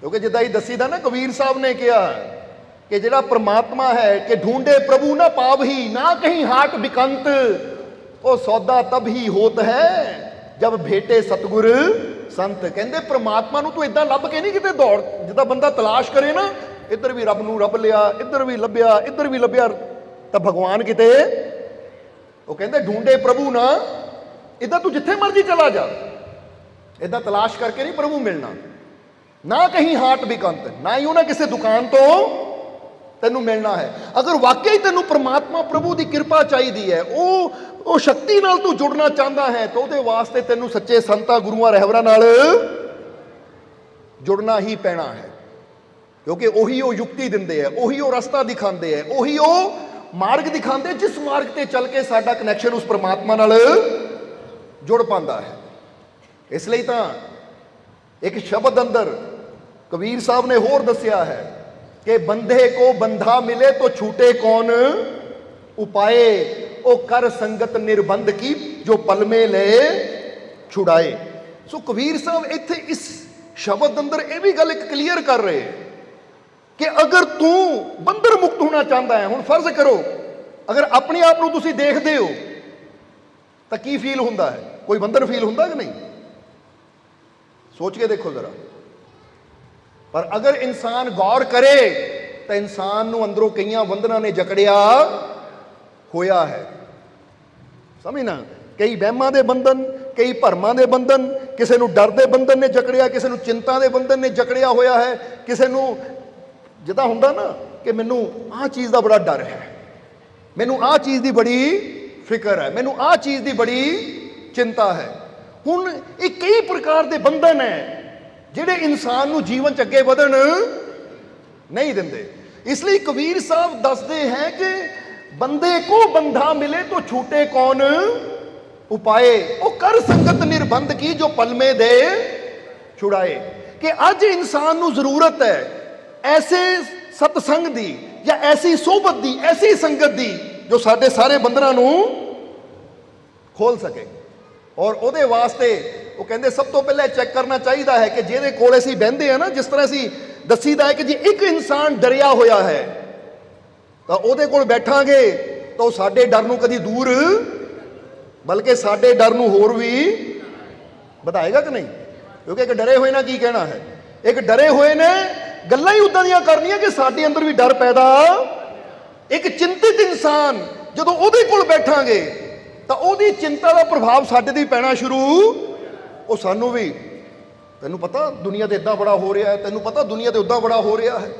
ਕਿਉਂਕਿ ਜਿੱਦਾਂ ਹੀ ਦੱਸੀਦਾ ਨਾ, ਕਬੀਰ ਸਾਹਿਬ ਨੇ ਕਿਹਾ ਕਿ ਜਿਹੜਾ ਪ੍ਰਮਾਤਮਾ ਹੈ ਕਿ ਢੂੰਡੇ ਪ੍ਰਭੂ ਨਾ ਪਾਵਹੀ ਨਾ ਕਹੀਂ ਹਾਟ ਬਿਕੰਤ। ਉਹ ਸੌਦਾ ਤਬ ਹੀ ਹੋਤ ਹੈ, ਜਬ ਭੇਟੇ ਸਤਗੁਰ। ਸੰਤ ਕਹਿੰਦੇ, ਪ੍ਰਮਾਤਮਾ ਨੂੰ ਤੂੰ ਇਦਾਂ ਲੱਭ ਕੇ ਨਹੀਂ ਕਿਤੇ ਦੌੜ। ਜਿੱਦਾਂ ਬੰਦਾ ਤਲਾਸ਼ ਕਰੇ ਨਾ, ਇੱਧਰ ਵੀ ਰੱਬ ਨੂੰ ਰੱਬ ਲਿਆ, ਇੱਧਰ ਵੀ ਲੱਭਿਆ, ਇੱਧਰ ਵੀ ਲੱਭਿਆ, ਤਾਂ ਭਗਵਾਨ ਕਿਤੇ? ਉਹ ਕਹਿੰਦੇ ਢੂੰਡੇ ਪ੍ਰਭੂ ਨਾ ਇਦਾਂ ਤੂੰ ਜਿੱਥੇ ਮਰਜ਼ੀ ਚਲਾ ਜਾ। ਇਦਾਂ ਤਲਾਸ਼ ਕਰਕੇ ਨਹੀਂ ਪ੍ਰਭੂ ਮਿਲਣਾ। ਨਾ ਕਹੀਂ ਹਾਟ ਬਿਕੰਤ ਨਾ ਹੀ ਉਹਨਾਂ ਕਿਸੇ ਦੁਕਾਨ ਤੋਂ ਤੈਨੂੰ ਮਿਲਣਾ ਹੈ। ਅਗਰ ਵਾਕਈ ਤੈਨੂੰ ਪ੍ਰਮਾਤਮਾ ਪ੍ਰਭੂ ਦੀ ਕਿਰਪਾ ਚਾਹੀਦੀ ਹੈ, ਉਹ ਉਹ ਸ਼ਕਤੀ ਨਾਲ ਤੂੰ ਜੁੜਨਾ ਚਾਹੁੰਦਾ ਹੈ, ਤਾਂ ਉਹਦੇ ਵਾਸਤੇ ਤੈਨੂੰ ਸੱਚੇ ਸੰਤਾਂ, ਗੁਰੂਆਂ ਰਹਿਬਰਾਂ ਨਾਲ ਜੁੜਨਾ ਹੀ ਪੈਣਾ ਹੈ। ਕਿਉਂਕਿ ਉਹੀ ਉਹ ਯੁਕਤੀ ਦਿੰਦੇ ਆ ਉਹੀ ਉਹ ਰਸਤਾ ਦਿਖਾਉਂਦੇ ਆ ਉਹੀ ਉਹ ਮਾਰਗ ਦਿਖਾਉਂਦੇ ਜਿਸ ਮਾਰਗ ਤੇ ਚੱਲ ਕੇ ਸਾਡਾ ਕਨੈਕਸ਼ਨ ਉਸ ਪ੍ਰਮਾਤਮਾ ਨਾਲ ਜੁੜ ਪਾਉਂਦਾ ਹੈ। ਇਸ ਲਈ ਤਾਂ ਇੱਕ ਸ਼ਬਦ ਅੰਦਰ ਕਬੀਰ ਸਾਹਿਬ ਨੇ ਹੋਰ ਦੱਸਿਆ ਹੈ ਕਿ ਬੰਦੇ ਕੋ ਬੰਧਾ ਮਿਲੇ ਤੋ ਛੂਟੇ ਕੌਣ? ਉਪਾਏ। ਉਹ ਕਰ ਸੰਗਤ ਨਿਰਬੰਧ ਕੀ, ਜੋ ਪਲਮੇ ਲੈ ਛੁਡਾਏ। ਸੋ ਕਬੀਰ ਸਾਹਿਬ ਇੱਥੇ ਇਸ ਸ਼ਬਦ ਅੰਦਰ ਇਹ ਵੀ ਗੱਲ ਇੱਕ ਕਲੀਅਰ ਕਰ ਰਹੇ ਕਿ ਅਗਰ ਤੂੰ ਬੰਦਰ ਮੁਕਤ ਹੋਣਾ ਚਾਹੁੰਦਾ ਹੈ, ਹੁਣ ਫਰਜ਼ ਕਰੋ, ਅਗਰ ਆਪਣੇ ਆਪ ਨੂੰ ਤੁਸੀਂ ਦੇਖਦੇ ਹੋ, ਤਾਂ ਕੀ ਫੀਲ ਹੁੰਦਾ ਹੈ? ਕੋਈ ਬੰਦਰ ਫੀਲ ਹੁੰਦਾ ਕਿ ਨਹੀਂ? ਸੋਚ ਕੇ ਦੇਖੋ ਜ਼ਰਾ। ਪਰ ਅਗਰ ਇਨਸਾਨ ਗੌਰ ਕਰੇ, ਤਾਂ ਇਨਸਾਨ ਨੂੰ ਅੰਦਰੋਂ ਕਈਆਂ ਬੰਧਨਾਂ ਨੇ ਜਕੜਿਆ ਹੋਇਆ ਹੈ। ਸਮਝਣਾ ਕਈ ਵਹਿਮਾਂ ਦੇ ਬੰਧਨ, ਕਈ ਭਰਮਾਂ ਦੇ ਬੰਧਨ, ਕਿਸੇ ਨੂੰ ਡਰ ਦੇ ਬੰਧਨ ਨੇ ਜਕੜਿਆ, ਕਿਸੇ ਨੂੰ ਚਿੰਤਾ ਦੇ ਬੰਧਨ ਨੇ ਜਕੜਿਆ ਹੋਇਆ ਹੈ। ਕਿਸੇ ਨੂੰ ਜਿੱਦਾਂ ਹੁੰਦਾ ਨਾ ਕਿ ਮੈਨੂੰ ਆਹ ਚੀਜ਼ ਦਾ ਬੜਾ ਡਰ ਹੈ। ਮੈਨੂੰ ਆਹ ਚੀਜ਼ ਦੀ ਬੜੀ ਫਿਕਰ ਹੈ। ਮੈਨੂੰ ਆਹ ਚੀਜ਼ ਦੀ ਬੜੀ ਚਿੰਤਾ ਹੈ। ਹੁਣ ਇਹ ਕਈ ਪ੍ਰਕਾਰ ਦੇ ਬੰਧਨ ਹੈ। ਜਿਹੜੇ ਇਨਸਾਨ ਨੂੰ ਜੀਵਨ ਚ ਅੱਗੇ ਵਧਣ ਨਹੀਂ ਦਿੰਦੇ। ਇਸ ਲਈ ਕਬੀਰ ਸਾਹਿਬ ਦੱਸਦੇ ਹੈ ਕਿ ਬੰਦੇ ਕੋ ਬੰਧਾ ਮਿਲੇ ਤਾਂ ਛੂਟੇ ਕੌਣ? ਉਪਾਏ। ਉਹ ਕਰ ਸੰਗਤ ਨਿਰਬੰਧ ਕੀ ਜੋ ਪਲਮੇ ਦੇ ਛੁੜਾਏ ਕਿ ਅੱਜ ਇਨਸਾਨ ਨੂੰ ਜ਼ਰੂਰਤ ਹੈ ਐਸੇ ਸਤਸੰਗ ਦੀ ਜਾਂ ਐਸੀ ਸੋਬਤ ਦੀ, ਐਸੀ ਸੰਗਤ ਦੀ ਜੋ ਸਾਡੇ ਸਾਰੇ ਬੰਧਨਾਂ ਨੂੰ ਖੋਲ ਸਕੇ। ਔਰ ਉਹਦੇ ਵਾਸਤੇ ਉਹ ਕਹਿੰਦੇ ਸਭ ਤੋਂ ਪਹਿਲਾਂ ਚੈੱਕ ਕਰਨਾ ਚਾਹੀਦਾ ਹੈ ਕਿ ਜਿਹਦੇ ਕੋਲ ਅਸੀਂ ਬਹਿੰਦੇ ਆ ਨਾ, ਜਿਸ ਤਰ੍ਹਾਂ ਅਸੀਂ ਦੱਸੀਦਾ ਹੈ ਕਿ ਜੇ ਇੱਕ ਇਨਸਾਨ ਡਰਿਆ ਹੋਇਆ ਹੈ, ਤਾਂ ਉਹਦੇ ਕੋਲ ਬੈਠਾਂਗੇ ਤਾਂ ਉਹ ਸਾਡੇ ਡਰ ਨੂੰ ਕਦੀ ਦੂਰ, ਬਲਕਿ ਸਾਡੇ ਡਰ ਨੂੰ ਹੋਰ ਵੀ ਵਧਾਏਗਾ ਕਿ ਨਹੀਂ? ਕਿਉਂਕਿ ਇੱਕ ਡਰੇ ਹੋਏ ਨਾਲ ਕੀ ਕਹਿਣਾ ਹੈ? ਇੱਕ ਡਰੇ ਹੋਏ ਨੇ ਗੱਲਾਂ ਹੀ ਉਦਾਂ ਦੀਆਂ ਕਰਨੀਆਂ ਕਿ ਸਾਡੇ ਅੰਦਰ ਵੀ ਡਰ ਪੈਦਾ, ਇੱਕ ਚਿੰਤਿਤ ਇਨਸਾਨ ਜਦੋਂ ਉਹਦੇ ਕੋਲ ਬੈਠਾਂਗੇ ਤਾਂ ਉਹਦੀ ਚਿੰਤਾ ਦਾ ਪ੍ਰਭਾਵ ਸਾਡੇ ਤੇ ਵੀ ਪੈਣਾ ਸ਼ੁਰੂ। ਉਹ ਸਾਨੂੰ ਵੀ, ਤੈਨੂੰ ਪਤਾ ਦੁਨੀਆ ਤੇ ਇਦਾਂ ਬੜਾ ਹੋ ਰਿਹਾ ਹੈ, ਤੈਨੂੰ ਪਤਾ ਦੁਨੀਆ ਤੇ ਉਦਾਂ ਬੜਾ ਹੋ ਰਿਹਾ ਹੈ।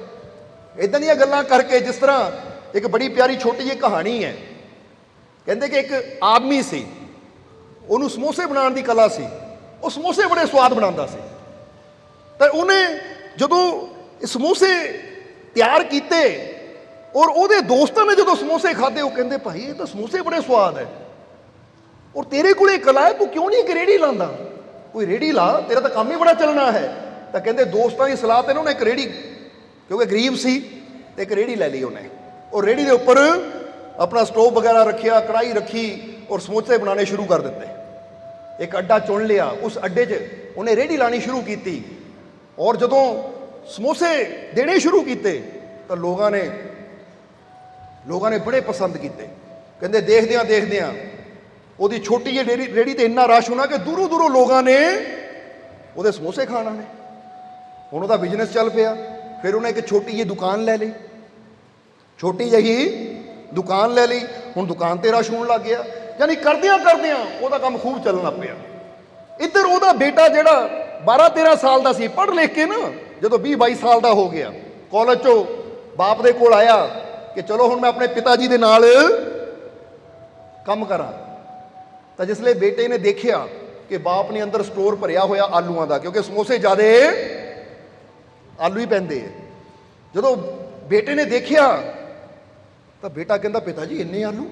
ਇਦਾਂ ਦੀਆਂ ਗੱਲਾਂ ਕਰਕੇ ਜਿਸ ਤਰ੍ਹਾਂ ਇੱਕ ਬੜੀ ਪਿਆਰੀ ਛੋਟੀ ਜਿਹੀ ਕਹਾਣੀ ਹੈ। ਕਹਿੰਦੇ ਕਿ ਇੱਕ ਆਦਮੀ ਸੀ, ਉਹਨੂੰ ਸਮੋਸੇ ਬਣਾਉਣ ਦੀ ਕਲਾ ਸੀ, ਉਹ ਸਮੋਸੇ ਬੜੇ ਸਵਾਦ ਬਣਾਉਂਦਾ ਸੀ। ਤਾਂ ਉਹਨੇ ਜਦੋਂ ਸਮੋਸੇ ਤਿਆਰ ਕੀਤੇ ਔਰ ਉਹਦੇ ਦੋਸਤਾਂ ਨੇ ਜਦੋਂ ਸਮੋਸੇ ਖਾਦੇ ਉਹ ਕਹਿੰਦੇ, ਭਾਈ, ਇਹ ਤਾਂ ਸਮੋਸੇ ਬੜੇ ਸਵਾਦ ਹੈ। ਔਰ ਤੇਰੇ ਕੋਲੇ ਕਲਾ ਹੈ, ਤੂੰ ਕਿਉਂ ਨਹੀਂ ਇੱਕ ਰੇੜੀ ਲਾਉਂਦਾ? ਕੋਈ ਰੇੜੀ ਲਾ, ਤੇਰਾ ਤਾਂ ਕੰਮ ਹੀ ਬੜਾ ਚੱਲਣਾ ਹੈ। ਤਾਂ ਕਹਿੰਦੇ ਦੋਸਤਾਂ ਦੀ ਸਲਾਹ ਤੇ ਨਾ ਉਹਨੇ ਇੱਕ ਰੇੜੀ, ਕਿਉਂਕਿ ਗਰੀਬ ਸੀ, ਤੇ ਇੱਕ ਰੇੜੀ ਲੈ ਲਈ ਉਹਨੇ। ਔਰ ਰੇੜੀ ਦੇ ਉੱਪਰ ਆਪਣਾ ਸਟੋਵ ਵਗੈਰਾ ਰੱਖਿਆ ਕੜਾਈ ਰੱਖੀ ਔਰ ਸਮੋਸੇ ਬਣਾਉਣੇ ਸ਼ੁਰੂ ਕਰ ਦਿੱਤੇ। ਇੱਕ ਅੱਡਾ ਚੁਣ ਲਿਆ, ਉਸ ਅੱਡੇ 'ਚ ਉਹਨੇ ਰੇੜੀ ਲਾਣੀ ਸ਼ੁਰੂ ਕੀਤੀ। ਔਰ ਜਦੋਂ ਸਮੋਸੇ ਦੇਣੇ ਸ਼ੁਰੂ ਕੀਤੇ, ਤਾਂ ਲੋਕਾਂ ਨੇ ਲੋਕਾਂ ਨੇ ਬੜੇ ਪਸੰਦ ਕੀਤੇ। ਕਹਿੰਦੇ ਦੇਖਦਿਆਂ ਦੇਖਦਿਆਂ ਉਹਦੀ ਛੋਟੀ ਜਿਹੀ ਰੇੜੀ ਰੇੜੀ ਤੇ ਇੰਨਾ ਰਸ਼ ਹੋਣਾ ਕਿ ਦੂਰੋਂ ਦੂਰੋਂ ਲੋਕਾਂ ਨੇ ਉਹਦੇ ਸਮੋਸੇ ਖਾਣਾ ਨੇ ਹੁਣ ਉਹਦਾ ਬਿਜ਼ਨਸ ਚੱਲ ਪਿਆ। ਫਿਰ ਉਹਨੇ ਇੱਕ ਛੋਟੀ ਜਿਹੀ ਦੁਕਾਨ ਲੈ ਲਈ। ਛੋਟੀ ਜਿਹੀ ਦੁਕਾਨ ਲੈ ਲਈ। ਹੁਣ ਦੁਕਾਨ ਤੇ ਰਸ਼ ਹੋਣ ਲੱਗ ਗਿਆ। ਯਾਨੀ ਕਰਦਿਆਂ ਕਰਦਿਆਂ ਉਹਦਾ ਕੰਮ ਖੂਬ ਚੱਲਣ ਲੱਗ ਪਿਆ। ਇੱਧਰ ਉਹਦਾ ਬੇਟਾ ਜਿਹੜਾ 12 13 ਸਾਲ ਦਾ ਸੀ, ਪੜ੍ਹ ਲਿਖ ਕੇ ਨਾ, ਜਦੋਂ 20 22 ਸਾਲ ਦਾ ਹੋ ਗਿਆ ਕਾਲਜ ਚੋਂ ਬਾਪ ਦੇ ਕੋਲ ਆਇਆ ਕਿ ਚਲੋ ਹੁਣ ਮੈਂ ਆਪਣੇ ਪਿਤਾ ਜੀ ਦੇ ਨਾਲ ਕੰਮ ਕਰਾਂ। ਤਾਂ ਜਿਸ ਲਈ ਬੇਟੇ ਨੇ ਦੇਖਿਆ ਕਿ ਬਾਪ ਨੇ ਅੰਦਰ ਸਟੋਰ ਭਰਿਆ ਹੋਇਆ ਆਲੂਆਂ ਦਾ, ਕਿਉਂਕਿ ਸਮੋਸੇ ਜ਼ਿਆਦੇ ਆਲੂ ਹੀ ਪੈਂਦੇ ਆ। ਜਦੋਂ ਬੇਟੇ ਨੇ ਦੇਖਿਆ, ਤਾਂ ਬੇਟਾ ਕਹਿੰਦਾ, ਪਿਤਾ ਜੀ, ਇੰਨੇ ਆਲੂ?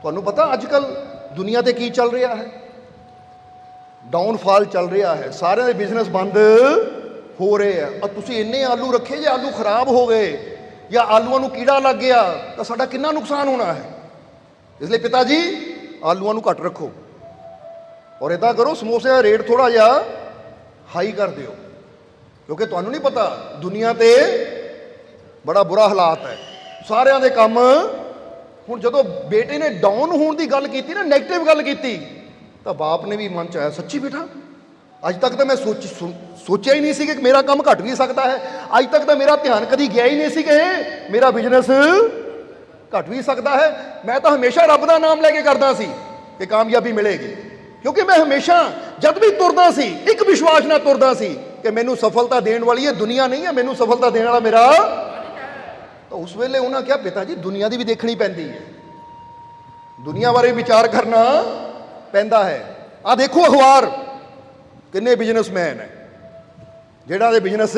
ਤੁਹਾਨੂੰ ਪਤਾ ਅੱਜ ਕੱਲ ਦੁਨੀਆ ਤੇ ਕੀ ਚੱਲ ਰਿਹਾ ਹੈ? ਡਾਊਨਫਾਲ ਚੱਲ ਰਿਹਾ ਹੈ। ਸਾਰਿਆਂ ਦੇ ਬਿਜ਼ਨਸ ਬੰਦ ਹੋ ਰਹੇ ਆ। ਔਰ ਤੁਸੀਂ ਇੰਨੇ ਆਲੂ ਰੱਖੇ ਜੇ ਆਲੂ ਖਰਾਬ ਹੋ ਗਏ ਜਾਂ ਆਲੂਆਂ ਨੂੰ ਕੀੜਾ ਲੱਗ ਗਿਆ, ਤਾਂ ਸਾਡਾ ਕਿੰਨਾ ਨੁਕਸਾਨ ਹੋਣਾ ਹੈ? ਇਸ ਲਈ ਪਿਤਾ ਜੀ ਆਲੂਆਂ ਨੂੰ ਘੱਟ ਰੱਖੋ। ਔਰ ਇਦਾਂ ਕਰੋ ਸਮੋਸੇ ਦਾ ਰੇਟ ਥੋੜਾ ਜਿਹਾ ਹਾਈ ਕਰ ਦਿਓ। ਕਿਉਂਕਿ ਤੁਹਾਨੂੰ ਨਹੀਂ ਪਤਾ, ਦੁਨੀਆ ਤੇ ਬੜਾ ਬੁਰਾ ਹਾਲਾਤ ਹੈ। ਸਾਰਿਆਂ ਦੇ ਕੰਮ, ਹੁਣ ਜਦੋਂ ਬੇਟੇ ਨੇ ਡਾਊਨ ਹੋਣ ਦੀ ਗੱਲ ਕੀਤੀ ਨਾ 네ਗੇਟਿਵ ਗੱਲ ਕੀਤੀ, ਤਾਂ ਬਾਪ ਨੇ ਵੀ ਮਨ ਚ ਆਇਆ, ਸੱਚੀ ਬੇਟਾ, ਅੱਜ ਤੱਕ ਤਾਂ ਮੈਂ ਸੋਚ ਸੁ- ਸੋਚਿਆ ਹੀ ਨਹੀਂ ਸੀ ਕਿ ਮੇਰਾ ਕੰਮ ਘਟ ਵੀ ਸਕਦਾ ਹੈ। ਅੱਜ ਤੱਕ ਤਾਂ ਮੇਰਾ ਧਿਆਨ ਕਦੀ ਗਿਆ ਹੀ ਨਹੀਂ ਸੀ ਕਿ ਮੇਰਾ ਬਿਜ਼ਨਸ ਘਟ ਵੀ ਸਕਦਾ ਹੈ। ਮੈਂ ਤਾਂ ਹਮੇਸ਼ਾ ਰੱਬ ਦਾ ਨਾਮ ਲੈ ਕੇ ਕਰਦਾ ਸੀ ਕਿ ਕਾਮਯਾਬੀ ਮਿਲੇਗੀ। ਕਿਉਂਕਿ ਮੈਂ ਹਮੇਸ਼ਾ ਜਦ ਵੀ ਤੁਰਦਾ ਸੀ, ਇੱਕ ਵਿਸ਼ਵਾਸ ਨਾਲ ਤੁਰਦਾ ਸੀ ਕਿ ਮੈਨੂੰ ਸਫਲਤਾ ਦੇਣ ਵਾਲੀ ਇਹ ਦੁਨੀਆ ਨਹੀਂ ਹੈ, ਮੈਨੂੰ ਸਫਲਤਾ ਦੇਣ ਵਾਲਾ ਮੇਰਾ ਤਾਂ ਉਸ ਵੇਲੇ ਉਹਨਾਂ ਕਿਹਾ, ਪਿਤਾ ਜੀ, ਦੁਨੀਆ ਦੀ ਵੀ ਦੇਖਣੀ ਪੈਂਦੀ ਹੈ। ਦੁਨੀਆ ਬਾਰੇ ਵਿਚਾਰ ਕਰਨਾ ਪੈਂਦਾ ਹੈ। ਆ ਦੇਖੋ ਅਖਬਾਰ, ਕਿੰਨੇ ਬਿਜ਼ਨਸਮੈਨ ਹੈ। ਜਿਹੜਾ ਦੇ ਬਿਜ਼ਨਸ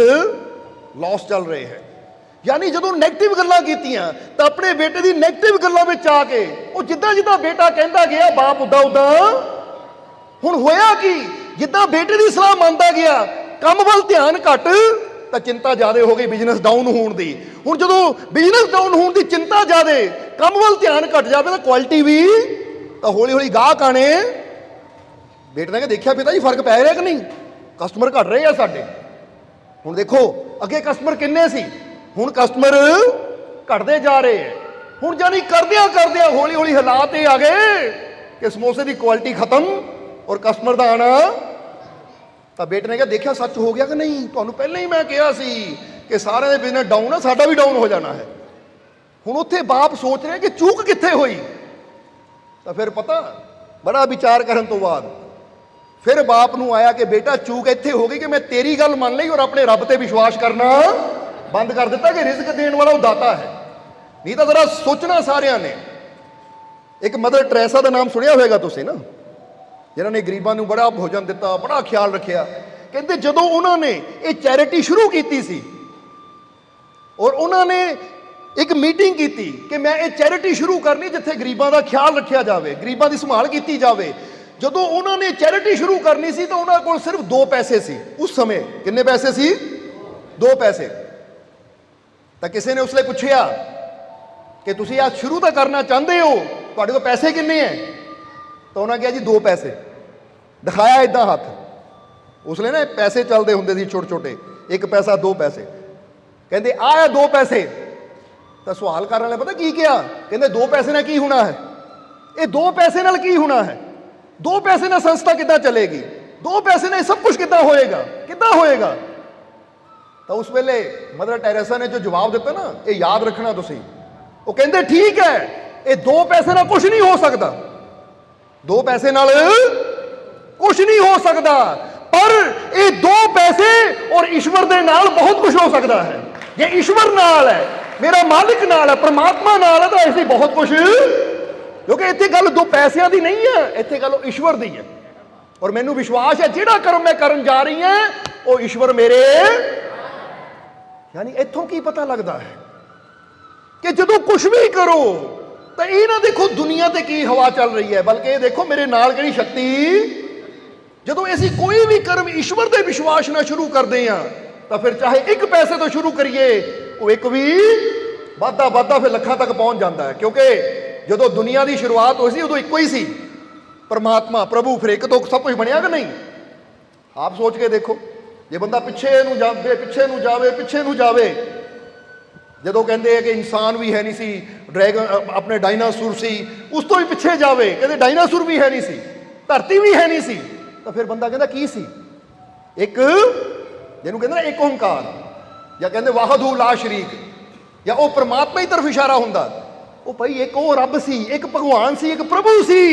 ਲਾਸ ਚੱਲ ਰਹੇ ਹੈ। ਯਾਨੀ ਜਦੋਂ 네ਗੇਟਿਵ ਗੱਲਾਂ ਕੀਤੀਆਂ, ਤਾਂ ਆਪਣੇ ਬੇਟੇ ਦੀ 네ਗੇਟਿਵ ਗੱਲਾਂ ਵਿੱਚ ਆ ਕੇ, ਉਹ ਜਿੱਦਾਂ ਜਿੱਦਾਂ ਬੇਟਾ ਕਹਿੰਦਾ ਗਿਆ, ਬਾਪ ਉਦਾਂ ਉਦਾਂ। ਹੁਣ ਹੋਇਆ ਕੀ? ਜਿੱਦਾਂ ਬੇਟੇ ਦੀ ਸਲਾਹ ਮੰਨਦਾ ਗਿਆ, ਕੰਮ ਵੱਲ ਧਿਆਨ ਘਟ, ਤਾਂ ਚਿੰਤਾ ਜ਼ਿਆਦਾ ਹੋ ਗਈ ਬਿਜ਼ਨਸ ਡਾਊਨ ਹੋਣ ਦੀ। ਹੁਣ ਜਦੋਂ ਬਿਜ਼ਨਸ ਡਾਊਨ ਹੋਣ ਦੀ ਚਿੰਤਾ ਜ਼ਿਆਦਾ, ਕੰਮ ਵੱਲ ਧਿਆਨ ਘਟ ਜਾਵੇ ਤਾਂ ਕੁਆਲਿਟੀ ਵੀ, ਤਾਂ ਹੌਲੀ ਹੌਲੀ ਗਾਹਕ ਆਣੇ ਬੇਟੇ ਨੇ ਕਿ ਦੇਖਿਆ ਪਿਤਾ ਜੀ, ਫ਼ਰਕ ਪੈ ਰਿਹਾ ਕਿ ਨਹੀਂ? ਕਸਟਮਰ ਘਟ ਰਹੇ ਆ ਸਾਡੇ। ਹੁਣ ਦੇਖੋ, ਅੱਗੇ ਕਸਟਮਰ ਕਿੰਨੇ ਸੀ? ਹੁਣ ਕਸਟਮਰ ਘਟਦੇ ਜਾ ਰਹੇ ਹੈ। ਹੁਣ ਜਾਨੀ ਕਰਦਿਆਂ ਕਰਦਿਆਂ ਹੌਲੀ ਹੌਲੀ ਹਾਲਾਤ ਇਹ ਆ ਗਏ ਕਿ ਸਮੋਸੇ ਦੀ ਕੁਆਲਿਟੀ ਖਤਮ ਔਰ ਕਸਟਮਰ ਦਾ ਆਣਾ ਤਾਂ ਬੇਟੇ ਨੇ ਕਿਹਾ, ਦੇਖਿਆ ਸੱਚ ਹੋ ਗਿਆ ਕਿ ਨਹੀਂ? ਤੁਹਾਨੂੰ ਪਹਿਲਾਂ ਹੀ ਮੈਂ ਕਿਹਾ ਸੀ ਕਿ ਸਾਰਿਆਂ ਦੇ ਬਿਜ਼ਨਸ ਡਾਊਨ ਆ, ਸਾਡਾ ਵੀ ਡਾਊਨ ਹੋ ਜਾਣਾ ਹੈ। ਹੁਣ ਉੱਥੇ ਬਾਪ ਸੋਚ ਰਿਹਾ ਕਿ ਚੂਕ ਕਿੱਥੇ ਹੋਈ? ਤਾਂ ਫਿਰ ਪਤਾ, ਬੜਾ ਵਿਚਾਰ ਕਰਨ ਤੋਂ ਬਾਅਦ ਫਿਰ ਬਾਪ ਨੂੰ ਆਇਆ ਕਿ ਬੇਟਾ, ਚੂਕ ਇੱਥੇ ਹੋ ਗਈ ਕਿ ਮੈਂ ਤੇਰੀ ਗੱਲ ਮੰਨ ਲਈ ਔਰ ਆਪਣੇ ਰੱਬ ਤੇ ਵਿਸ਼ਵਾਸ ਕਰਨਾ। ਬੰਦ ਕਰ ਦਿੱਤਾ ਕਿ ਰਿਜ਼ਕ ਦੇਣ ਵਾਲਾ ਉਹ ਦਾਤਾ ਹੈ। ਨਹੀਂ ਤਾਂ ਜ਼ਰਾ ਸੋਚਣਾ ਸਾਰਿਆਂ ਨੇ। ਇੱਕ ਮਦਰ ਟਰੈਸਾ ਦਾ ਨਾਮ ਸੁਣਿਆ ਹੋਵੇਗਾ ਤੁਸੀਂ ਨਾ? ਜਿਨ੍ਹਾਂ ਨੇ ਗਰੀਬਾਂ ਨੂੰ ਬੜਾ ਭੋਜਨ ਦਿੱਤਾ, ਬੜਾ ਖਿਆਲ ਰੱਖਿਆ। ਕਹਿੰਦੇ ਜਦੋਂ ਉਹਨਾਂ ਨੇ ਇਹ ਚੈਰਿਟੀ ਸ਼ੁਰੂ ਕੀਤੀ ਸੀ ਔਰ ਉਹਨਾਂ ਨੇ ਇੱਕ ਮੀਟਿੰਗ ਕੀਤੀ ਕਿ ਮੈਂ ਇਹ ਚੈਰਿਟੀ ਸ਼ੁਰੂ ਕਰਨੀ ਜਿੱਥੇ ਗਰੀਬਾਂ ਦਾ ਖਿਆਲ ਰੱਖਿਆ ਜਾਵੇ, ਗਰੀਬਾਂ ਦੀ ਸੰਭਾਲ ਕੀਤੀ ਜਾਵੇ। ਜਦੋਂ ਉਹਨਾਂ ਨੇ ਚੈਰਿਟੀ ਸ਼ੁਰੂ ਕਰਨੀ ਸੀ ਤਾਂ ਉਹਨਾਂ ਕੋਲ ਸਿਰਫ 2 ਪੈਸੇ ਸੀ। ਉਸ ਸਮੇਂ ਕਿੰਨੇ ਪੈਸੇ ਸੀ? 2 ਪੈਸੇ। ਤਾਂ ਕਿਸੇ ਨੇ ਉਸ ਲਈ ਪੁੱਛਿਆ ਕਿ ਤੁਸੀਂ ਆ ਸ਼ੁਰੂ ਤਾਂ ਕਰਨਾ ਚਾਹੁੰਦੇ ਹੋ, ਤੁਹਾਡੇ ਕੋਲ ਪੈਸੇ ਕਿੰਨੇ ਹੈ ਤਾਂ ਉਹਨਾਂ ਕਿਹਾ ਜੀ 2 ਪੈਸੇ। ਦਿਖਾਇਆ ਇਦਾਂ ਹੱਥ। ਉਸ ਲਈ ਨਾ ਪੈਸੇ ਚੱਲਦੇ ਹੁੰਦੇ ਸੀ ਛੋਟੇ ਛੋਟੇ ਇੱਕ ਪੈਸਾ, ਦੋ ਪੈਸੇ। ਕਹਿੰਦੇ, ਆਹ ਦੋ ਪੈਸੇ। ਤਾਂ ਸਵਾਲ ਕਰਨ ਵਾਲੇ ਪਤਾ ਕੀ ਕਿਹਾ? ਕਹਿੰਦੇ, ਦੋ ਪੈਸੇ ਨਾਲ ਕੀ ਹੋਣਾ ਹੈ? ਇਹ ਦੋ ਪੈਸੇ ਨਾਲ ਕੀ ਹੋਣਾ ਹੈ? ਦੋ ਪੈਸੇ ਨਾਲ ਸੰਸਥਾ ਕਿੱਦਾਂ ਚੱਲੇਗੀ? ਦੋ ਪੈਸੇ ਨਾਲ ਇਹ ਸਭ ਕੁਝ ਕਿੱਦਾਂ ਹੋਏਗਾ? ਕਿੱਦਾਂ ਹੋਏਗਾ? ਤਾਂ ਉਸ ਵੇਲੇ ਮਦਰ ਟੈਰੇਸਾ ਨੇ ਜੋ ਜਵਾਬ ਦਿੱਤਾ ਨਾ, ਇਹ ਯਾਦ ਰੱਖਣਾ ਤੁਸੀਂ। ਉਹ ਕਹਿੰਦੇ, ਠੀਕ ਹੈ, ਇਹ ਦੋ ਪੈਸੇ ਨਾਲ ਕੁਝ ਨਹੀਂ ਹੋ ਸਕਦਾ। ਦੋ ਪੈਸੇ ਨਾਲ ਕੁਝ ਨਹੀਂ ਹੋ ਸਕਦਾ, ਪਰ ਇਹ ਦੋ ਪੈਸੇ ਔਰ ਈਸ਼ਵਰ ਦੇ ਨਾਲ ਬਹੁਤ ਕੁਝ ਹੋ ਸਕਦਾ ਹੈ। ਜੇ ਈਸ਼ਵਰ ਨਾਲ ਹੈ, ਮੇਰਾ ਮਾਲਿਕ ਨਾਲ ਹੈ, ਪ੍ਰਮਾਤਮਾ ਨਾਲ ਹੈ, ਤਾਂ ਇਸ ਲਈ ਬਹੁਤ ਕੁਝ ਕਿਉਂਕਿ ਇੱਥੇ ਗੱਲ ਦੋ ਪੈਸਿਆਂ ਦੀ ਨਹੀਂ ਹੈ, ਇੱਥੇ ਗੱਲ ਈਸ਼ਵਰ ਦੀ ਹੈ। ਔਰ ਮੈਨੂੰ ਵਿਸ਼ਵਾਸ ਹੈ, ਜਿਹੜਾ ਕਰਮ ਮੈਂ ਕਰਨ ਜਾ ਰਹੀ ਹਾਂ, ਉਹ ਈਸ਼ਵਰ ਮੇਰੇ ਯਾਨੀ ਇੱਥੋਂ ਕੀ ਪਤਾ ਲੱਗਦਾ ਹੈ ਕਿ ਜਦੋਂ ਕੁਝ ਵੀ ਕਰੋ, ਤਾਂ ਇਹ ਨਾ ਦੇਖੋ ਦੁਨੀਆ ਤੇ ਕੀ ਹਵਾ ਚੱਲ ਰਹੀ ਹੈ। ਬਲਕਿ ਇਹ ਦੇਖੋ ਮੇਰੇ ਨਾਲ ਕਿਹੜੀ ਸ਼ਕਤੀ? ਜਦੋਂ ਅਸੀਂ ਕੋਈ ਵੀ ਕਰਮ ਈਸ਼ਵਰ ਦੇ ਵਿਸ਼ਵਾਸ ਨਾਲ ਸ਼ੁਰੂ ਕਰਦੇ ਹਾਂ, ਤਾਂ ਫਿਰ ਚਾਹੇ ਇੱਕ ਪੈਸੇ ਤੋਂ ਸ਼ੁਰੂ ਕਰੀਏ, ਉਹ ਇੱਕ ਵੀ ਵਾਧਾ ਵਾਧਾ ਫਿਰ ਲੱਖਾਂ ਤੱਕ ਪਹੁੰਚ ਜਾਂਦਾ ਹੈ। ਕਿਉਂਕਿ ਜਦੋਂ ਦੁਨੀਆ ਦੀ ਸ਼ੁਰੂਆਤ ਹੋਈ ਸੀ, ਉਦੋਂ ਇੱਕੋ ਹੀ ਸੀ। ਪਰਮਾਤਮਾ, ਪ੍ਰਭੂ ਫਿਰ ਇੱਕ ਤੋਂ ਸਭ ਕੁਝ ਬਣਿਆ ਕਿ ਨਹੀਂ? ਆਪ ਸੋਚ ਕੇ ਦੇਖੋ। ਜੇ ਬੰਦਾ ਪਿੱਛੇ ਨੂੰ ਜਾਵੇ, ਪਿੱਛੇ ਨੂੰ ਜਾਵੇ, ਪਿੱਛੇ ਨੂੰ ਜਾਵੇ। ਜਦੋਂ ਕਹਿੰਦੇ ਆ ਕਿ ਇਨਸਾਨ ਵੀ ਹੈ ਨਹੀਂ ਸੀ, ਡਰੈਗਨ ਆਪਣੇ ਡਾਇਨਾਸੌਰ ਸੀ, ਉਸ ਤੋਂ ਵੀ ਪਿੱਛੇ ਜਾਵੇ, ਕਹਿੰਦੇ ਡਾਇਨਾਸੌਰ ਵੀ ਹੈ ਨਹੀਂ ਸੀ, ਧਰਤੀ ਵੀ ਹੈ ਨਹੀਂ ਸੀ, ਤਾਂ ਫਿਰ ਬੰਦਾ ਕਹਿੰਦਾ ਕੀ ਸੀ? ਇੱਕ, ਜਿਹਨੂੰ ਕਹਿੰਦੇ ਨਾ ਇੱਕ ਓੰਕਾਰ, ਜਾਂ ਕਹਿੰਦੇ ਵਾਹਦੂ ਲਾ ਸ਼ਰੀਕ, ਜਾਂ ਉਹ ਪਰਮਾਤਮਾ ਹੀ ਤਰਫ ਇਸ਼ਾਰਾ ਹੁੰਦਾ, ਉਹ ਭਾਈ ਇੱਕ ਉਹ ਰੱਬ ਸੀ, ਇੱਕ ਭਗਵਾਨ ਸੀ, ਇੱਕ ਪ੍ਰਭੂ ਸੀ।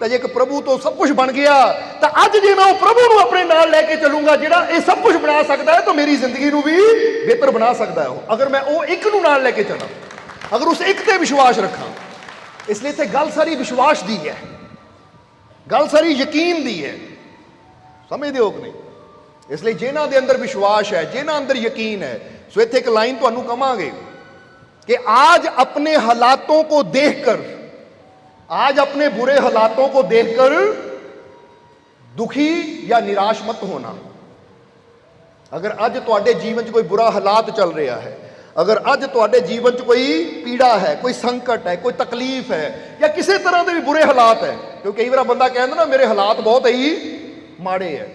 ਤਾਂ ਜੇ ਇੱਕ ਪ੍ਰਭੂ ਤੋਂ ਸਭ ਕੁਝ ਬਣ ਗਿਆ, ਤਾਂ ਅੱਜ ਜੇ ਮੈਂ ਉਹ ਪ੍ਰਭੂ ਨੂੰ ਆਪਣੇ ਨਾਲ ਲੈ ਕੇ ਚੱਲੂੰਗਾ, ਜਿਹੜਾ ਇਹ ਸਭ ਕੁਝ ਬਣਾ ਸਕਦਾ ਹੈ, ਤਾਂ ਮੇਰੀ ਜ਼ਿੰਦਗੀ ਨੂੰ ਵੀ ਬਿਹਤਰ ਬਣਾ ਸਕਦਾ ਹੈ ਉਹ। ਅਗਰ ਮੈਂ ਉਹ ਇੱਕ ਨੂੰ ਨਾਲ ਲੈ ਕੇ ਚੱਲਾਂ, ਅਗਰ ਉਸ ਇੱਕ ਤੇ ਵਿਸ਼ਵਾਸ ਰੱਖਾਂ, ਇਸ ਲਈ ਤੇ ਗੱਲ ਸਾਰੀ ਵਿਸ਼ਵਾਸ ਦੀ ਹੈ। ਗੱਲ ਸਾਰੀ ਯਕੀਨ ਦੀ ਹੈ। ਸਮਝਦੇ ਹੋ ਕਿ ਨਹੀਂ? ਇਸ ਲਈ ਜਿਨ੍ਹਾਂ ਦੇ ਅੰਦਰ ਵਿਸ਼ਵਾਸ ਹੈ, ਜਿਨ੍ਹਾਂ ਅੰਦਰ ਯਕੀਨ ਹੈ, ਸੋ ਇੱਥੇ ਇੱਕ ਲਾਈਨ ਤੁਹਾਨੂੰ ਕਵਾਂਗੇ ਕਿ ਆਜ ਆਪਣੇ ਹਾਲਾਤੋਂ ਕੋ ਦੇਖ ਕਰ आज अपने बुरे हालातों को देखकर दुखी या निराश मत होना ਅਗਰ ਅੱਜ ਤੁਹਾਡੇ ਜੀਵਨ 'ਚ ਕੋਈ ਬੁਰਾ ਹਾਲਾਤ ਚੱਲ ਰਿਹਾ ਹੈ ਅਗਰ ਅੱਜ ਤੁਹਾਡੇ ਜੀਵਨ 'ਚ ਕੋਈ ਪੀੜਾ ਹੈ ਕੋਈ ਸੰਕਟ ਹੈ ਕੋਈ ਤਕਲੀਫ ਹੈ ਜਾਂ ਕਿਸੇ ਤਰ੍ਹਾਂ ਦੇ ਵੀ ਬੁਰੇ ਹਾਲਾਤ ਹੈ ਕਿਉਂਕਿ ਕਈ ਵਾਰ ਬੰਦਾ ਕਹਿੰਦਾ ਨਾ ਮੇਰੇ ਹਾਲਾਤ ਬਹੁਤ ਹੀ ਮਾੜੇ ਹੈ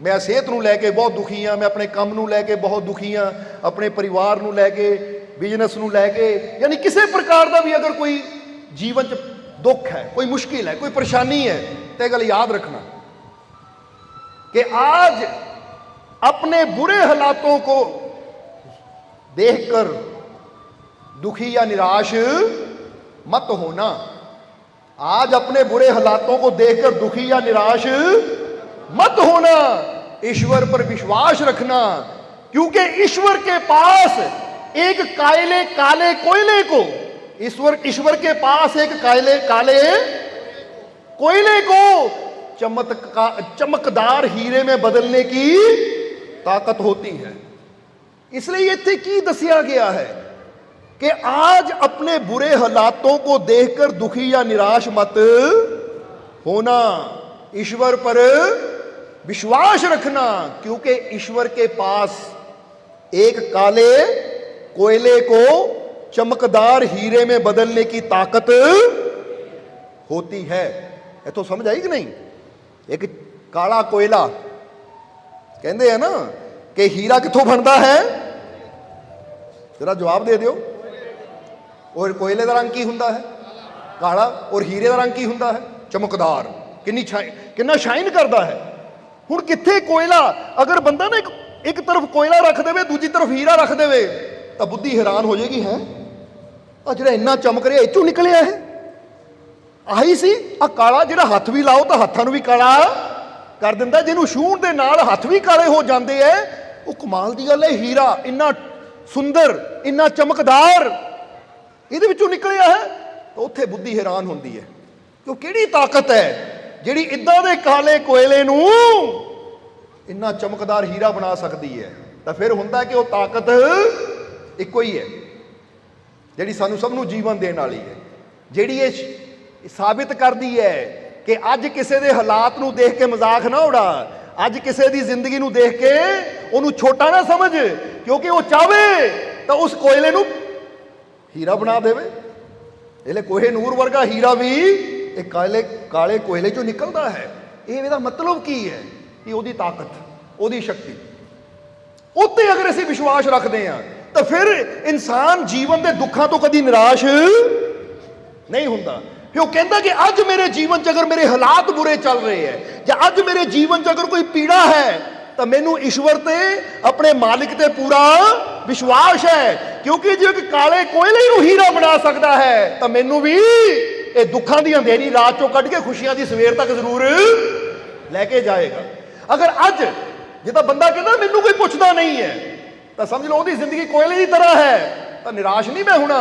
ਮੈਂ ਸਿਹਤ ਨੂੰ ਲੈ ਕੇ ਬਹੁਤ ਦੁਖੀ ਹਾਂ ਮੈਂ ਆਪਣੇ ਕੰਮ ਨੂੰ ਲੈ ਕੇ ਬਹੁਤ ਦੁਖੀ ਹਾਂ ਆਪਣੇ ਪਰਿਵਾਰ ਨੂੰ ਲੈ ਕੇ ਬਿਜ਼ਨਸ ਨੂੰ ਲੈ ਕੇ ਯਾਨੀ ਕਿਸੇ ਪ੍ਰਕਾਰ ਦਾ ਵੀ ਅਗਰ ਕੋਈ ਜੀਵਨ 'ਚ दुख है, कोई मुश्किल है, कोई परेशानी है तो गल याद रखना कि आज अपने बुरे हालातों को देखकर दुखी या निराश मत होना। आज अपने बुरे हालातों को देखकर दुखी या निराश मत होना। ईश्वर पर विश्वास रखना, क्योंकि ईश्वर के पास एक कायले काले कोयले को ईश्वर ईश्वर के पास एक काले काले कोयले को चमक चमकदार हीरे में बदलने की ताकत होती है। इसलिए ये थे की दसिया गया है कि आज अपने बुरे हालातों को देखकर दुखी या निराश मत होना, ईश्वर पर विश्वास रखना, क्योंकि ईश्वर के पास एक काले कोयले को चमकदार हीरे में बदलने की ताकत होती है इतो समझ आई कि नहीं ਇੱਕ ਕਾਲਾ ਕੋਇਲਾ ਕਹਿੰਦੇ ਆ ਨਾ ਕਿ ਹੀਰਾ ਕਿੱਥੋਂ ਬਣਦਾ ਹੈ ਜਰਾ ਜਵਾਬ ਦੇ ਦਿਓ ਔਰ ਕੋਇਲੇ ਦਾ ਰੰਗ ਕੀ ਹੁੰਦਾ ਹੈ ਕਾਲਾ ਔਰ ਹੀਰੇ ਦਾ ਰੰਗ ਕੀ ਹੁੰਦਾ ਹੈ ਚਮਕਦਾਰ ਕਿੰਨੀ ਛਾਈ ਕਿੰਨਾ ਸ਼ਾਈਨ ਕਰਦਾ ਹੈ ਹੁਣ ਕਿੱਥੇ ਕੋਇਲਾ ਅਗਰ ਬੰਦਾ ਨਾ ਇੱਕ ਇੱਕ ਤਰਫ ਕੋਇਲਾ ਰੱਖ ਦੇਵੇ ਦੂਜੀ ਤਰਫ ਹੀਰਾ ਰੱਖ ਦੇਵੇ ਤਾਂ ਬੁੱਧੀ ਹੈਰਾਨ ਹੋ ਜਾਏਗੀ ਹੈ ਆ ਜਿਹੜਾ ਇੰਨਾ ਚਮਕ ਰਿਹਾ ਇਹ ਚੋਂ ਨਿਕਲਿਆ ਹੈ ਆਹੀ ਸੀ ਆ ਕਾਲਾ ਜਿਹੜਾ ਹੱਥ ਵੀ ਲਾਓ ਤਾਂ ਹੱਥਾਂ ਨੂੰ ਵੀ ਕਾਲਾ ਕਰ ਦਿੰਦਾ, ਜਿਹਨੂੰ ਛੂਹਣ ਦੇ ਨਾਲ ਹੱਥ ਵੀ ਕਾਲੇ ਹੋ ਜਾਂਦੇ ਐ। ਉਹ ਕਮਾਲ ਦੀ ਗੱਲ ਹੈ ਹੀਰਾ, ਇੰਨਾ ਸੁੰਦਰ, ਇੰਨਾ ਚਮਕਦਾਰ। ਇਹਦੇ ਵਿੱਚੋਂ ਨਿਕਲਿਆ ਹੈ, ਤਾਂ ਉੱਥੇ ਬੁੱਧੀ ਹੈਰਾਨ ਹੁੰਦੀ ਹੈ ਕਿ ਉਹ ਕਿਹੜੀ ਤਾਕਤ ਹੈ ਜਿਹੜੀ ਇਦਾਂ ਦੇ ਕਾਲੇ ਕੋਇਲੇ ਨੂੰ ਇੰਨਾ ਚਮਕਦਾਰ ਹੀਰਾ ਬਣਾ ਸਕਦੀ ਹੈ ਤਾਂ ਫਿਰ ਹੁੰਦਾ ਕਿ ਉਹ ਤਾਕਤ ਇੱਕੋ ਹੀ ਹੈ ਜਿਹੜੀ ਸਾਨੂੰ ਸਭ ਨੂੰ ਜੀਵਨ ਦੇਣ ਵਾਲੀ ਹੈ, ਜਿਹੜੀ ਇਹ ਸਾਬਿਤ ਕਰਦੀ ਹੈ ਕਿ ਅੱਜ ਕਿਸੇ ਦੇ ਹਾਲਾਤ ਨੂੰ ਦੇਖ ਕੇ ਮਜ਼ਾਕ ਨਾ ਉਡਾ, ਅੱਜ ਕਿਸੇ ਦੀ ਜ਼ਿੰਦਗੀ ਨੂੰ ਦੇਖ ਕੇ ਉਹਨੂੰ ਛੋਟਾ ਨਾ ਸਮਝ, ਕਿਉਂਕਿ ਉਹ ਚਾਵੇ ਤਾਂ ਉਸ ਕੋਇਲੇ ਨੂੰ ਹੀਰਾ ਬਣਾ ਦੇਵੇ। ਇਹਲੇ ਕੋਹੇ ਨੂਰ ਵਰਗਾ ਹੀਰਾ ਵੀ ਇਹ ਕਾਲੇ ਕਾਲੇ ਕੋਇਲੇ ਚੋਂ ਨਿਕਲਦਾ ਹੈ। ਇਹ ਇਹਦਾ ਮਤਲਬ ਕੀ ਹੈ? ਕਿ ਉਹਦੀ ਤਾਕਤ, ਉਹਦੀ ਸ਼ਕਤੀ। ਉੱਤੇ ਅਗਰ ਅਸੀਂ ਵਿਸ਼ਵਾਸ ਰੱਖਦੇ ਹਾਂ ਤਾਂ ਫਿਰ ਇਨਸਾਨ ਜੀਵਨ ਦੇ ਦੁੱਖਾਂ ਤੋਂ ਕਦੀ ਨਿਰਾਸ਼ ਨਹੀਂ ਹੁੰਦਾ। ਫਿਰ ਉਹ ਕਹਿੰਦਾ ਕਿ ਅੱਜ ਮੇਰੇ ਜੀਵਨ 'ਚ ਅਗਰ ਮੇਰੇ ਹਾਲਾਤ ਬੁਰੇ ਚੱਲ ਰਹੇ ਹੈ ਜਾਂ ਅੱਜ ਮੇਰੇ ਜੀਵਨ 'ਚ ਅਗਰ ਕੋਈ ਪੀੜਾ ਹੈ, ਤਾਂ ਮੈਨੂੰ ਈਸ਼ਵਰ ਤੇ ਆਪਣੇ ਮਾਲਿਕ ਤੇ ਪੂਰਾ ਵਿਸ਼ਵਾਸ ਹੈ ਕਿਉਂਕਿ ਜੇ ਇੱਕ ਕਾਲੇ ਕੋਇਲੇ ਨੂੰ ਹੀਰਾ ਬਣਾ ਸਕਦਾ ਹੈ, ਤਾਂ ਮੈਨੂੰ ਵੀ ਇਹ ਦੁੱਖਾਂ ਦੀ ਅੰਧੇਰੀ ਰਾਤ ਚੋਂ ਕੱਢ ਕੇ ਖੁਸ਼ੀਆਂ ਦੀ ਸਵੇਰ ਤੱਕ ਜ਼ਰੂਰ ਲੈ ਕੇ ਜਾਏਗਾ। ਅਗਰ ਅੱਜ ਜੇ ਤਾਂ ਬੰਦਾ ਕਹਿੰਦਾ, ਮੈਨੂੰ ਕੋਈ ਪੁੱਛਦਾ ਨਹੀਂ ਹੈ ਤਾਂ ਸਮਝ ਲਓ ਉਹਦੀ ਜ਼ਿੰਦਗੀ ਕੋਇਲੇ ਦੀ ਤਰ੍ਹਾਂ ਹੈ। ਤਾਂ ਨਿਰਾਸ਼ ਨਹੀਂ ਮੈਂ ਹੋਣਾ,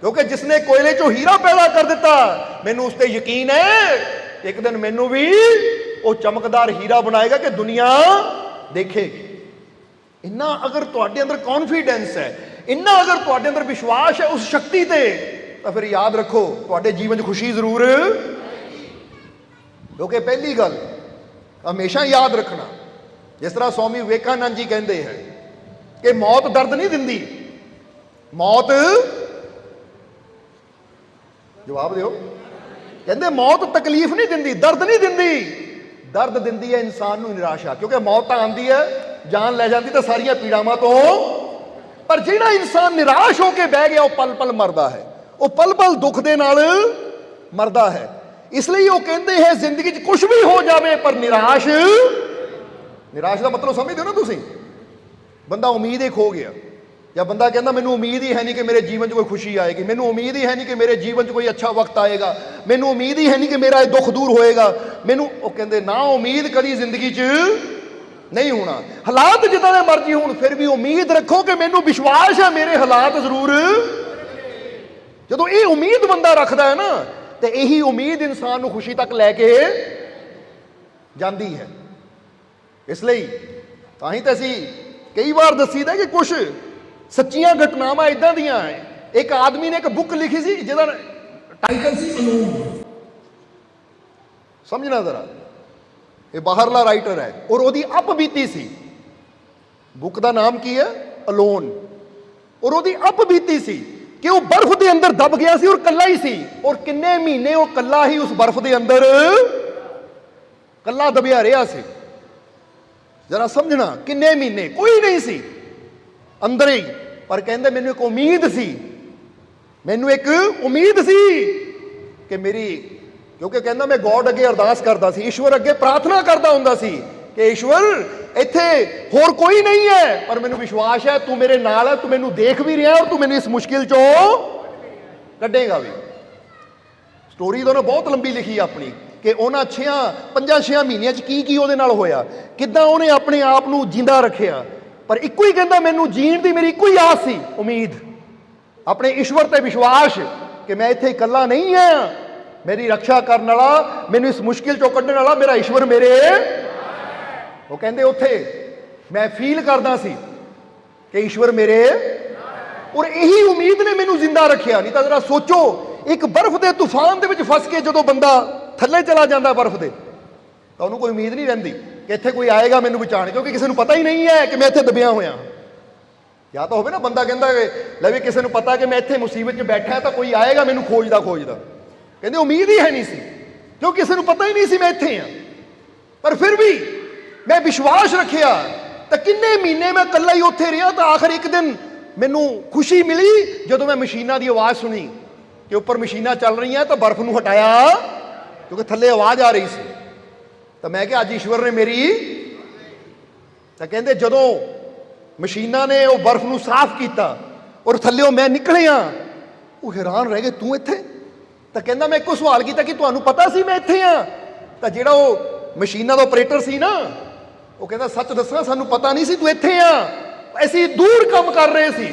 ਕਿਉਂਕਿ ਜਿਸਨੇ ਕੋਇਲੇ ਚੋਂ ਹੀਰਾ ਪੈਦਾ ਕਰ ਦਿੱਤਾ, ਮੈਨੂੰ ਉਸ ਤੇ ਯਕੀਨ ਹੈ। ਇੱਕ ਦਿਨ ਮੈਨੂੰ ਵੀ ਉਹ ਚਮਕਦਾਰ ਹੀਰਾ ਬਣਾਏਗਾ ਕਿ ਦੁਨੀਆ ਦੇਖੇਗੀ। ਇੰਨਾ ਅਗਰ ਤੁਹਾਡੇ ਅੰਦਰ ਕੌਨਫੀਡੈਂਸ ਹੈ, ਇੰਨਾ ਅਗਰ ਤੁਹਾਡੇ ਅੰਦਰ ਵਿਸ਼ਵਾਸ ਹੈ ਉਸ ਸ਼ਕਤੀ ਤੇ, ਤਾਂ ਫਿਰ ਯਾਦ ਰੱਖੋ, ਤੁਹਾਡੇ ਜੀਵਨ 'ਚ ਖੁਸ਼ੀ ਜ਼ਰੂਰ ਕਿਉਂਕਿ ਪਹਿਲੀ ਗੱਲ, ਹਮੇਸ਼ਾ ਯਾਦ ਰੱਖਣਾ। ਜਿਸ ਤਰ੍ਹਾਂ ਸਵਾਮੀ ਵਿਵੇਕਾਨੰਦ ਜੀ ਕਹਿੰਦੇ ਹੈ ਕਿ ਮੌਤ ਦਰਦ ਨਹੀਂ ਦਿੰਦੀ। ਮੌਤ ਜਵਾਬ ਦਿਓ। ਕਹਿੰਦੇ ਮੌਤ ਤਕਲੀਫ ਨਹੀਂ ਦਿੰਦੀ, ਦਰਦ ਨਹੀਂ ਦਿੰਦੀ। ਦਰਦ ਦਿੰਦੀ ਹੈ ਇਨਸਾਨ ਨੂੰ ਨਿਰਾਸ਼ਾ, ਕਿਉਂਕਿ ਮੌਤ ਤਾਂ ਆਂਦੀ ਹੈ, ਜਾਨ ਲੈ ਜਾਂਦੀ ਤਾਂ ਸਾਰੀਆਂ ਪੀੜਾਵਾਂ ਤੋਂ। ਪਰ ਜਿਹੜਾ ਇਨਸਾਨ ਨਿਰਾਸ਼ ਹੋ ਕੇ ਬਹਿ ਗਿਆ, ਉਹ ਪਲ ਪਲ ਮਰਦਾ ਹੈ। ਉਹ ਪਲ ਪਲ ਦੁੱਖ ਦੇ ਨਾਲ ਮਰਦਾ ਹੈ। ਇਸ ਲਈ ਉਹ ਕਹਿੰਦੇ ਹੈ ਜ਼ਿੰਦਗੀ 'ਚ ਕੁਝ ਵੀ ਹੋ ਜਾਵੇ, ਪਰ ਨਿਰਾਸ਼ ਨਿਰਾਸ਼ ਦਾ ਮਤਲਬ ਸਮਝਦੇ ਹੋ ਨਾ ਤੁਸੀਂ? ਬੰਦਾ ਉਮੀਦ ਹੀ ਖੋ ਗਿਆ। ਜਾਂ ਬੰਦਾ ਕਹਿੰਦਾ, ਮੈਨੂੰ ਉਮੀਦ ਹੀ ਹੈ ਨਹੀਂ ਕਿ ਮੇਰੇ ਜੀਵਨ 'ਚ ਕੋਈ ਖੁਸ਼ੀ ਆਏਗੀ। ਮੈਨੂੰ ਉਮੀਦ ਹੀ ਹੈ ਨਹੀਂ ਕਿ ਮੇਰੇ ਜੀਵਨ 'ਚ ਕੋਈ ਅੱਛਾ ਵਕਤ ਆਏਗਾ। ਮੈਨੂੰ ਉਮੀਦ ਹੀ ਹੈ ਨਹੀਂ ਕਿ ਮੇਰਾ ਇਹ ਦੁੱਖ ਦੂਰ ਹੋਏਗਾ। ਮੈਨੂੰ ਉਹ ਕਹਿੰਦੇ, ਨਾ, ਉਮੀਦ ਕਦੀ ਜ਼ਿੰਦਗੀ 'ਚ ਨਹੀਂ ਹੋਣਾ। ਹਾਲਾਤ ਜਿੱਦਾਂ ਦੇ ਮਰਜ਼ੀ ਹੋਣ, ਫਿਰ ਵੀ ਉਮੀਦ ਰੱਖੋ ਕਿ ਮੈਨੂੰ ਵਿਸ਼ਵਾਸ ਹੈ, ਮੇਰੇ ਹਾਲਾਤ ਜ਼ਰੂਰ ਜਦੋਂ ਇਹ ਉਮੀਦ ਬੰਦਾ ਰੱਖਦਾ ਹੈ ਨਾ, ਤੇ ਇਹੀ ਉਮੀਦ ਇਨਸਾਨ ਨੂੰ ਖੁਸ਼ੀ ਤੱਕ ਲੈ ਕੇ ਜਾਂਦੀ ਹੈ। ਇਸ ਲਈ ਤਾਂ ਹੀ ਤਾਂ ਅਸੀਂ ਕਈ ਵਾਰ ਦੱਸੀਦਾ ਕਿ ਕੁਝ ਸੱਚੀਆਂ ਘਟਨਾਵਾਂ ਇਦਾਂ ਦੀਆਂ ਹੈ ਇੱਕ ਆਦਮੀ ਨੇ ਇੱਕ ਬੁੱਕ ਲਿਖੀ ਸੀ ਜਿਹਦਾ ਟਾਈਟਲ ਸੀ ਅਨੂਨ ਸਮਝਣਾ ਜ਼ਰਾ। ਇਹ ਬਾਹਰਲਾ ਰਾਈਟਰ ਹੈ ਔਰ ਉਹਦੀ ਅਪ ਬੀਤੀ ਸੀ। ਬੁੱਕ ਦਾ ਨਾਮ ਕੀ ਹੈ? ਅਲੋਨ। ਔਰ ਉਹਦੀ ਅਪ ਬੀਤੀ ਸੀ ਕਿ ਉਹ ਬਰਫ਼ ਦੇ ਅੰਦਰ ਦਬ ਗਿਆ ਸੀ ਔਰ ਕੱਲਾ ਹੀ ਸੀ। ਔਰ ਕਿੰਨੇ ਮਹੀਨੇ ਉਹ ਕੱਲਾ ਹੀ ਉਸ ਬਰਫ਼ ਦੇ ਅੰਦਰ ਕੱਲਾ ਦਬਿਆ ਰਿਹਾ ਸੀ। ਜਰਾ ਸਮਝਣਾ, ਕਿੰਨੇ ਮਹੀਨੇ? ਕੋਈ ਨਹੀਂ ਸੀ। ਅੰਦਰ ਹੀ। ਪਰ ਕਹਿੰਦੇ ਮੈਨੂੰ ਇੱਕ ਉਮੀਦ ਸੀ। ਮੈਨੂੰ ਇੱਕ ਉਮੀਦ ਸੀ ਕਿ ਮੇਰੀ, ਕਿਉਂਕਿ ਕਹਿੰਦਾ ਮੈਂ ਗੋਡ ਅੱਗੇ ਅਰਦਾਸ ਕਰਦਾ ਸੀ, ਈਸ਼ਵਰ ਅੱਗੇ ਪ੍ਰਾਰਥਨਾ ਕਰਦਾ ਹੁੰਦਾ ਸੀ ਕਿ ਈਸ਼ਵਰ, ਇੱਥੇ ਹੋਰ ਕੋਈ ਨਹੀਂ ਹੈ। ਪਰ ਮੈਨੂੰ ਵਿਸ਼ਵਾਸ ਹੈ, ਤੂੰ ਮੇਰੇ ਨਾਲ ਹੈ, ਤੂੰ ਮੈਨੂੰ ਦੇਖ ਵੀ ਰਿਹਾ ਔਰ ਤੂੰ ਮੈਨੂੰ ਇਸ ਮੁਸ਼ਕਿਲ ਚੋਂ ਕੱਢੇਗਾ ਵੀ। ਸਟੋਰੀ ਤਾਂ ਉਹਨੇ ਬਹੁਤ ਲੰਬੀ ਲਿਖੀ ਆਪਣੀ। ਕਿ ਉਹਨਾਂ ਛਿਆਂ, ਪੰਜਾਂ ਛਿਆਂ ਮਹੀਨਿਆਂ 'ਚ ਕੀ ਕੀ ਉਹਦੇ ਨਾਲ ਹੋਇਆ? ਕਿੱਦਾਂ ਉਹਨੇ ਆਪਣੇ ਆਪ ਨੂੰ ਜਿੰਦਾ ਰੱਖਿਆ? ਪਰ ਇੱਕੋ ਹੀ ਕਹਿੰਦਾ, ਮੈਨੂੰ ਜੀਣ ਦੀ ਮੇਰੀ ਇੱਕੋ ਹੀ ਆਸ ਸੀ। ਉਮੀਦ। ਆਪਣੇ ਈਸ਼ਵਰ ਤੇ ਵਿਸ਼ਵਾਸ ਕਿ ਮੈਂ ਇੱਥੇ ਇਕੱਲਾ ਨਹੀਂ ਆਇਆ ਮੇਰੀ ਰੱਖਿਆ ਕਰਨ ਵਾਲਾ, ਮੈਨੂੰ ਇਸ ਮੁਸ਼ਕਿਲ ਚੋਂ ਕੱਢਣ ਵਾਲਾ ਮੇਰਾ ਈਸ਼ਵਰ ਮੇਰੇ। ਉਹ ਕਹਿੰਦੇ ਉੱਥੇ, ਮੈਂ ਫੀਲ ਕਰਦਾ ਸੀ ਕਿ ਈਸ਼ਵਰ ਮੇਰੇ। ਔਰ ਇਹੀ ਉਮੀਦ ਨੇ ਮੈਨੂੰ ਜ਼ਿੰਦਾ ਰੱਖਿਆ। ਨਹੀਂ ਤਾਂ ਜ਼ਰਾ ਸੋਚੋ, ਇੱਕ ਬਰਫ਼ ਦੇ ਤੂਫਾਨ ਦੇ ਵਿੱਚ ਫਸ ਕੇ ਜਦੋਂ ਬੰਦਾ ਥੱਲੇ ਚਲਾ ਜਾਂਦਾ ਬਰਫ਼ ਦੇ। ਤਾਂ ਉਹਨੂੰ ਕੋਈ ਉਮੀਦ ਨਹੀਂ ਰਹਿੰਦੀ ਕਿ ਇੱਥੇ ਕੋਈ ਆਏਗਾ ਮੈਨੂੰ ਬਚਾਉਣ, ਕਿਉਂਕਿ ਕਿਸੇ ਨੂੰ ਪਤਾ ਹੀ ਨਹੀਂ ਹੈ ਕਿ ਮੈਂ ਇੱਥੇ ਦਬਿਆ ਹੋਇਆ ਜਾਂ ਤਾਂ ਹੋਵੇ ਨਾ ਬੰਦਾ ਕਹਿੰਦਾ ਕਿ, ਲੈ ਵੀ ਕਿਸੇ ਨੂੰ ਪਤਾ ਕਿ ਮੈਂ ਇੱਥੇ ਮੁਸੀਬਤ 'ਚ ਬੈਠਾ, ਤਾਂ ਕੋਈ ਆਏਗਾ ਮੈਨੂੰ ਖੋਜਦਾ ਖੋਜਦਾ ਕਹਿੰਦੇ ਉਮੀਦ ਹੀ ਹੈ ਨਹੀਂ ਸੀ ਕਿਉਂ ਕਿਸੇ ਨੂੰ ਪਤਾ ਹੀ ਨਹੀਂ ਸੀ ਮੈਂ ਇੱਥੇ ਆ ਪਰ ਫਿਰ ਵੀ ਮੈਂ ਵਿਸ਼ਵਾਸ ਰੱਖਿਆ, ਤਾਂ ਕਿੰਨੇ ਮਹੀਨੇ ਮੈਂ ਇਕੱਲਾ ਹੀ ਉੱਥੇ ਰਿਹਾ, ਤਾਂ ਆਖਰ ਇੱਕ ਦਿਨ ਮੈਨੂੰ ਖੁਸ਼ੀ ਮਿਲੀ ਜਦੋਂ ਮੈਂ ਮਸ਼ੀਨਾਂ ਦੀ ਆਵਾਜ਼ ਸੁਣੀ ਕਿ ਉੱਪਰ ਮਸ਼ੀਨਾਂ ਚੱਲ ਰਹੀਆਂ, ਤਾਂ ਬਰਫ਼ ਨੂੰ ਹਟਾਇਆ। ਕਿਉਂਕਿ ਥੱਲੇ ਆਵਾਜ਼ ਆ ਰਹੀ ਸੀ। ਤਾਂ ਮੈਂ ਕਿਹਾ, ਅੱਜ ਈਸ਼ਵਰ ਨੇ ਮੇਰੀ ਤਾਂ ਕਹਿੰਦੇ, ਜਦੋਂ ਮਸ਼ੀਨਾਂ ਨੇ ਉਹ ਬਰਫ਼ ਨੂੰ ਸਾਫ਼ ਕੀਤਾ ਔਰ ਥੱਲੇੋਂ ਮੈਂ ਨਿਕਲਿਆ, ਉਹ ਹੈਰਾਨ ਰਹਿ ਗਏ, ਤੂੰ ਇੱਥੇ? ਤਾਂ ਕਹਿੰਦਾ, ਮੈਂ ਇੱਕੋ ਸਵਾਲ ਕੀਤਾ ਕਿ ਤੁਹਾਨੂੰ ਪਤਾ ਸੀ ਮੈਂ ਇੱਥੇ ਆ ਤਾਂ ਜਿਹੜਾ ਉਹ ਮਸ਼ੀਨਾਂ ਦਾ ਆਪਰੇਟਰ ਸੀ ਨਾ, ਉਹ ਕਹਿੰਦਾ, ਸੱਚ ਦੱਸਾਂ, ਸਾਨੂੰ ਪਤਾ ਨਹੀਂ ਸੀ ਤੂੰ ਇੱਥੇ ਆ ਅਸੀਂ ਦੂਰ ਕੰਮ ਕਰ ਰਹੇ ਸੀ।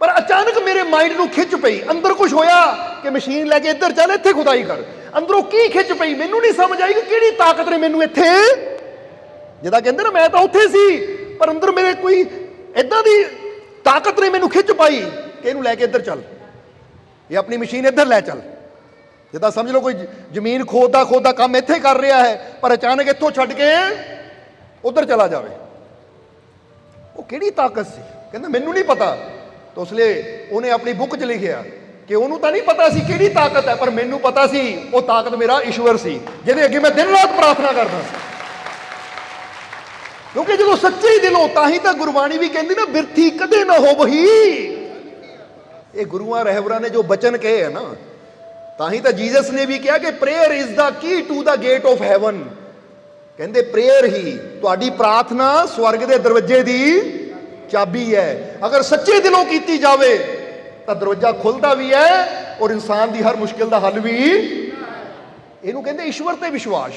ਪਰ ਅਚਾਨਕ ਮੇਰੇ ਮਾਈਂਡ ਨੂੰ ਖਿੱਚ ਪਈ, ਅੰਦਰ ਕੁਝ ਹੋਇਆ ਕਿ ਮਸ਼ੀਨ ਲੈ ਕੇ ਇੱਧਰ ਚੱਲ, ਇੱਥੇ ਖੁਦਾਈ ਕਰ। ਅੰਦਰੋਂ ਕੀ ਖਿੱਚ ਪਈ? ਮੈਨੂੰ ਨਹੀਂ ਸਮਝ ਆਈ ਕਿ ਕਿਹੜੀ ਤਾਕਤ ਨੇ ਮੈਨੂੰ ਇੱਥੇ। ਜਿਹਦਾ ਕਹਿੰਦੇ ਨਾ, ਮੈਂ ਤਾਂ ਉੱਥੇ ਸੀ, ਪਰ ਅੰਦਰ ਮੇਰੇ ਕੋਈ ਇਦਾਂ ਦੀ ਤਾਕਤ ਨੇ ਮੈਨੂੰ ਖਿੱਚ ਪਾਈ ਕਿ ਇਹਨੂੰ ਲੈ ਕੇ ਇੱਧਰ ਚੱਲ। ਇਹ ਆਪਣੀ ਮਸ਼ੀਨ ਇੱਧਰ ਲੈ ਚੱਲ। ਜਿੱਦਾਂ ਸਮਝ ਲਓ ਕੋਈ ਜ਼ਮੀਨ ਖੋਦਦਾ ਖੋਦਦਾ ਕੰਮ ਇੱਥੇ ਕਰ ਰਿਹਾ ਹੈ, ਪਰ ਅਚਾਨਕ ਇੱਥੋਂ ਛੱਡ ਕੇ ਉੱਧਰ ਚਲਾ ਜਾਵੇ। ਉਹ ਕਿਹੜੀ ਤਾਕਤ ਸੀ? ਕਹਿੰਦਾ, ਮੈਨੂੰ ਨਹੀਂ ਪਤਾ। ਤਾਂ ਉਸ ਲਈ ਉਹਨੇ ਆਪਣੀ ਬੁੱਕ 'ਚ ਲਿਖਿਆ ਕਿ ਉਹਨੂੰ ਤਾਂ ਨਹੀਂ ਪਤਾ ਸੀ ਕਿਹੜੀ ਤਾਕਤ ਹੈ, ਪਰ ਮੈਨੂੰ ਪਤਾ ਸੀ ਉਹ ਤਾਕਤ ਮੇਰਾ ਈਸ਼ਵਰ ਸੀ, ਜਿਹਦੇ ਅੱਗੇ ਮੈਂ ਦਿਨ ਰਾਤ ਪ੍ਰਾਰਥਨਾ ਕਰਦਾ ਸੀ। ਕਿਉਂਕਿ ਜਦੋਂ ਸੱਚੇ ਦਿਲੋਂ ਤਾਂ ਹੀ ਤਾਂ ਗੁਰਬਾਣੀ ਵੀ ਕਹਿੰਦੀ ਨਾ, ਬਿਰਥੀ ਕਦੇ ਨਾ ਹੋਵਹੀ। ਇਹ ਗੁਰੂਆਂ ਰਹਿਬਰਾਂ ਨੇ ਜੋ ਬਚਨ ਕਹੇ ਹੈ ਨਾ, ਤਾਂ ਹੀ ਤਾਂ ਜੀਸਸ ਨੇ ਵੀ ਕਿਹਾ ਕਿ prayer is the key to the gate of heaven ਕਹਿੰਦੇ ਪ੍ਰੇਅਰ ਹੀ ਤੁਹਾਡੀ ਪ੍ਰਾਰਥਨਾ ਸਵਰਗ ਦੇ ਦਰਵਾਜ਼ੇ ਦੀ ਚਾਬੀ ਹੈ। ਅਗਰ ਸੱਚੇ ਦਿਲੋਂ ਕੀਤੀ ਜਾਵੇ ਤਾਂ ਦਰਵਾਜ਼ਾ ਖੁੱਲਦਾ ਵੀ ਹੈ ਔਰ ਇਨਸਾਨ ਦੀ ਹਰ ਮੁਸ਼ਕਿਲ ਦਾ ਹੱਲ ਵੀ ਇਹਨੂੰ ਕਹਿੰਦੇ ਈਸ਼ਵਰ ਤੇ ਵਿਸ਼ਵਾਸ।